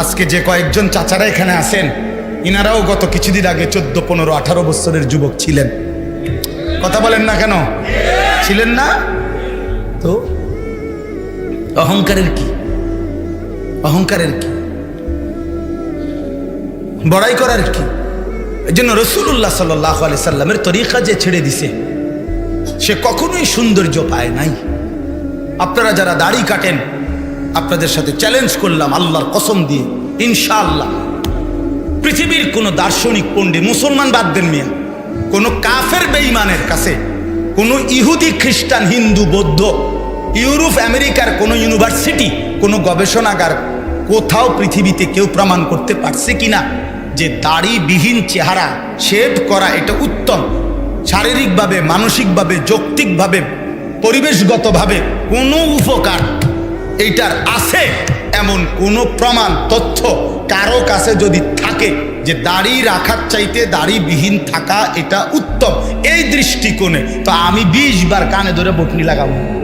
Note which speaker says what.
Speaker 1: আজকে যে কয়েকজন চাচারা এখানে আছেন, ইনারাও গত কিছুদিন আগে চোদ্দ, পনেরো, আঠারো বছরের যুবক ছিলেন। কথা বলেন না কেন? ছিলেন না? তো অহংকারের কি? অহংকারের কি? বড়াই করার কি? এই জন্য রসুল্লাহ সাল্লাহ আলি সাল্লামের তরিকা যে ছেড়ে দিছে, সে কখনোই সৌন্দর্য পায় নাই। আপনারা যারা দাড়ি কাটেন আপনাদের সাথে চ্যালেঞ্জ করলাম আল্লাহর কসম দিয়ে, ইনশাআল্লাহ। পৃথিবীর কোনো দার্শনিক পণ্ডিত, মুসলমান বাদ দেন মিয়া। কোনো কাফের বেঈমানের কাছে, কোনো ইহুদি খ্রিস্টান, হিন্দু, বৌদ্ধ, ইউরোপ, আমেরিকার কোনো ইউনিভার্সিটি, কোনো গবেষণাগার কোথাও পৃথিবীতে কেউ প্রমাণ করতে পারছে কিনা যে দাড়িবিহীন চেহারা শেভ করা এটা উত্তম। শারীরিকভাবে, মানসিকভাবে, যৌক্তিকভাবে, পরিবেশগতভাবে কোনো উপকার এইটার আছে এমন কোনো প্রমাণ, তথ্য কারও কাছে যদি থাকে যে দাড়ি রাখার চাইতে দাড়িবিহীন থাকা এটা উত্তম। এই দৃষ্টিকোণে। তো আমি বিশ বার কানে ধরে বটনি লাগাবো।